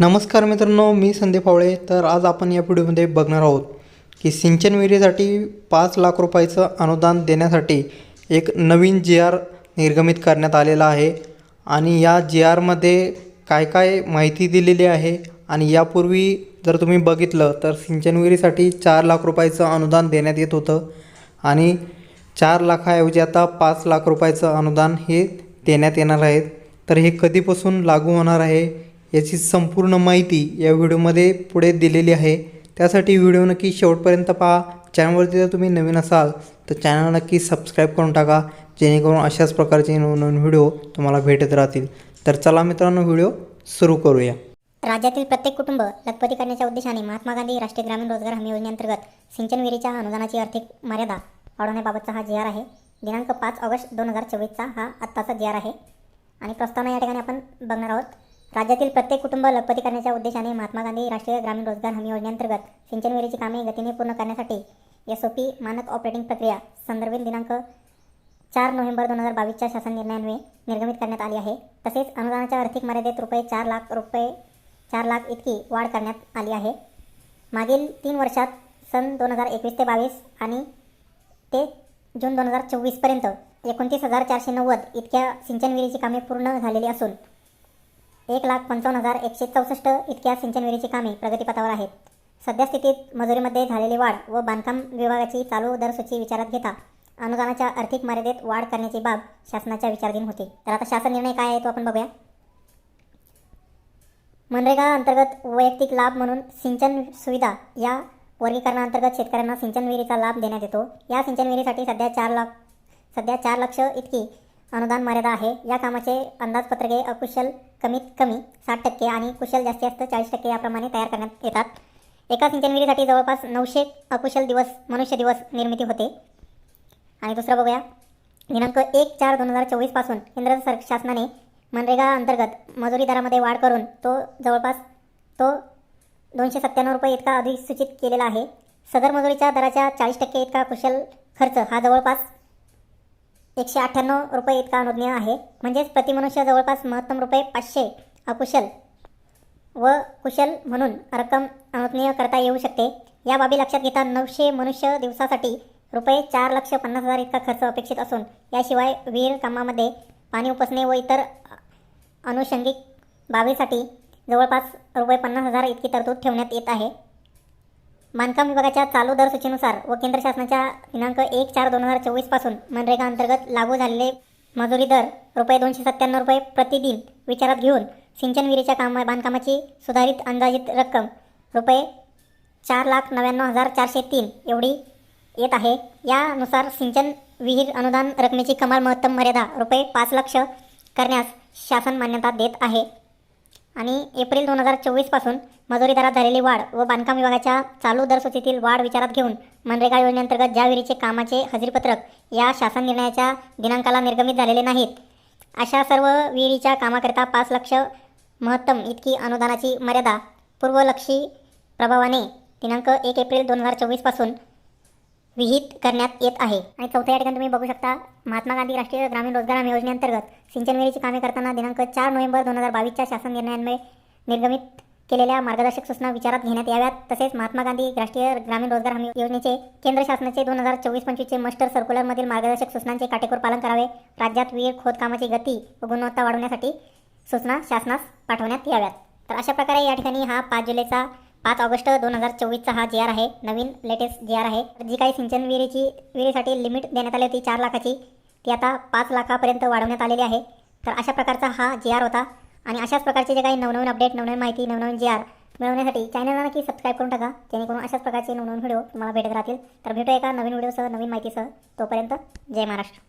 नमस्कार मित्रांनो मी संदीप फावळे. तर आज आपण या व्हिडिओमध्ये बघणार आहोत की सिंचन विहिरीसाठी पाच लाख रुपयाचं अनुदान देण्यासाठी एक नवीन जी आर निर्गमित करण्यात आलेला आहे. आणि या जी आरमध्ये काय काय माहिती दिलेली आहे आणि यापूर्वी जर तुम्ही बघितलं तर सिंचन विहिरीसाठी चार लाख रुपयाचं अनुदान देण्यात येत होतं. आणि चार लाखाऐवजी आता पाच लाख रुपयाचं अनुदान हे देण्यात येणार आहे तर हे कधीपासून लागू होणार आहे? याची संपूर्ण माहिती या व्हिडिओमध्ये पुढे दिलेली आहे. त्यासाठी व्हिडिओ नक्की शेवटपर्यंत पहा. चॅनलवरती जर तुम्ही नवीन असाल तर चॅनल नक्की सबस्क्राईब करून टाका. जेणेकरून अशाच प्रकारचे नवनवीन व्हिडिओ तुम्हाला भेटत राहतील. तर चला मित्रांनो व्हिडिओ सुरू करूया. राज्यातील प्रत्येक कुटुंब लखपती करण्याच्या उद्देशाने महात्मा गांधी राष्ट्रीय ग्रामीण रोजगार हमी योजनेअंतर्गत सिंचन विहिरीच्या अनुदानाची आर्थिक मर्यादा वाढवण्याबाबतचा हा जी आर आहे. दिनांक पाच ऑगस्ट दोन हजार चोवीसचा हा आत्ताचा जी आर आहे. आणि प्रस्तावना या ठिकाणी आपण बघणार आहोत. राज्यातील प्रत्येक कुटुंब लखपती करण्याच्या उद्देशाने महात्मा गांधी राष्ट्रीय ग्रामीण रोजगार हमी योजनेअंतर्गत सिंचन विहिरीची कामे गतीने पूर्ण करण्यासाठी एस ओ पी मानक ऑपरेटिंग प्रक्रिया संदर्भित दिनांक चार नोव्हेंबर दोन हजार बावीसच्या शासन निर्णयान्वये निर्गमित करण्यात आली आहे. तसेच अनुदानाच्या आर्थिक मर्यादेत रुपये चार लाख रुपये चार लाख इतकी वाढ करण्यात आली आहे. मागील तीन वर्षात सन दोन हजार एकवीस ते बावीस आणि ते जून दोन हजार चोवीसपर्यंत एकोणतीस हजार चारशे नव्वद इतक्या सिंचन विहिरीची कामे पूर्ण झालेली असून एक लाख पंचावन्न हजार एकशे चौसष्ट इतक्या सिंचन विहिरीची कामे प्रगतीपथावर आहेत. सध्या स्थितीत मजुरीमध्ये झालेली वाढ व बांधकाम विभागाची चालू दरसूची विचारात घेता अनुदानाच्या आर्थिक मर्यादेत वाढ करण्याची बाब शासनाच्या विचाराधीन होती. तर आता शासन निर्णय काय आहे तो आपण बघूया. मनरेगा अंतर्गत वैयक्तिक लाभ म्हणून सिंचन सुविधा या वर्गीकरणाअंतर्गत शेतकऱ्यांना सिंचन विहिरीचा लाभ देण्यात येतो. या सिंचन विहिरीसाठी सध्या चार लाख सध्या चार लक्ष इतकी अनुदान मर्यादा आहे. या कामाचे अंदाजपत्रके अकुशल कमीत कमी साठ टक्के आणि कुशल जास्तीत जास्त चाळीस टक्के याप्रमाणे तयार करण्यात येतात. एका सिंचन विहिरीसाठी जवळपास नऊशे अकुशल दिवस मनुष्य दिवस निर्मिती होते. आणि दुसरं बघूया. दिनांक एक चार दोन हजार चोवीसपासून केंद्र सर शासनाने मनरेगा अंतर्गत मजुरी दरामध्ये वाढ करून तो जवळपास तो दोनशे सत्त्याण्णव रुपये इतका अधिसूचित केलेला आहे. सदर मजुरीच्या दराच्या चाळीस टक्के इतका कुशल खर्च हा जवळपास एकशे अठ्ठ्याण्णव रुपये इतका अनुज्ञेय आहे. म्हणजेच प्रतिमनुष्य जवळपास महत्तम रुपये पाचशे अकुशल व कुशल म्हणून रक्कम अनुज्ञेय करता येऊ शकते. या बाबी लक्षात घेता नऊशे मनुष्य दिवसासाठी रुपये चार लक्ष पन्नास हजार इतका खर्च अपेक्षित असून याशिवाय विहीर कामामध्ये पाणी उपसणे व इतर अनुषंगिक बाबीसाठी जवळपास रुपये पन्नास हजार इतकी तरतूद ठेवण्यात येत आहे. बांधकाम विभागाच्या चालू दर सूचीनुसार व केंद्र शासनाच्या दिनांक एक चार दोन हजार चोवीसपासून मनरेगा अंतर्गत लागू झालेले मजुरी दर रुपये दोनशे सत्त्याण्णव रुपये प्रतिदिन विचारात घेऊन सिंचन विहिरीच्या कामा बांधकामाची सुधारित अंदाजित रक्कम रुपये चार लाख नव्याण्णव हजार चारशे तीन एवढी येत आहे. यानुसार सिंचन विहीर अनुदान रकमेची कमाल महत्तम मर्यादा रुपये पाच लक्ष करण्यास शासन मान्यता देत आहे. आणि एप्रिल दोन हजार चोवीसपासून मजुरी दरात झालेली वाढ व बांधकाम विभागाच्या चालू दरसूचीतील वाढ विचारात घेऊन मनरेगा योजनेअंतर्गत ज्या विहिरीचे कामाचे हजेरीपत्रक या शासन निर्णयाच्या दिनांकाला निर्गमित झालेले नाहीत. अशा सर्व विहिरीच्या कामाकरिता पाच लक्ष महत्तम इतकी अनुदानाची मर्यादा पूर्वलक्षी प्रभावाने दिनांक एक एप्रिल दोन हजार चोवीसपासून विहित करण्यात येत आहे. आणि चौथ्या या ठिकाणी तुम्ही बघू शकता महात्मा गांधी राष्ट्रीय ग्रामीण रोजगार हमी योजनेअंतर्गत सिंचन विहिरीची कामे करताना दिनांक चार नोव्हेंबर दोन हजार बावीसच्या शासन निर्णयांमुळे निर्गमित केलेल्या मार्गदर्शक सूचना विचारात घेण्यात याव्यात. तसेच महात्मा गांधी राष्ट्रीय ग्रामीण रोजगार हमी योजनेचे केंद्र शासनाचे दोन हजार चोवीस पंचवीसचे मस्टर सर्क्युलरमधील मार्गदर्शक सूचनांचे काटेकोर पालन करावे. राज्यात विहीर खोदकामाची गती व गुणवत्ता वाढवण्यासाठी सूचना शासनास पाठवण्यात याव्यात. तर अशा प्रकारे या ठिकाणी हा पाच जुलैचा पाच ऑगस्ट दोन हजार चोवीसचा हा जी आर आहे नवीन लेटेस्ट जी आर आहे. जी काही सिंचन विहिरीची विहिरीसाठी लिमिट देण्यात आली होती चार लाखाची ती आता पाच लाखापर्यंत वाढवण्यात आलेली आहे. तर अशा प्रकारचा हा जी आर होता. आणि अशाच प्रकारचे जे काही नवनवीन अपडेट नवनवीन माहिती नवनवीन जी आर मिळवण्यासाठी चॅनलला नक्की सबस्क्राईब करून टाका. जेणेकरून अशाच प्रकारचे नवनवीन व्हिडिओ तुम्हाला भेटत राहतील. तर भेटू एका नवीन व्हिडिओसह नवीन माहितीसह. तोपर्यंत जय महाराष्ट्र.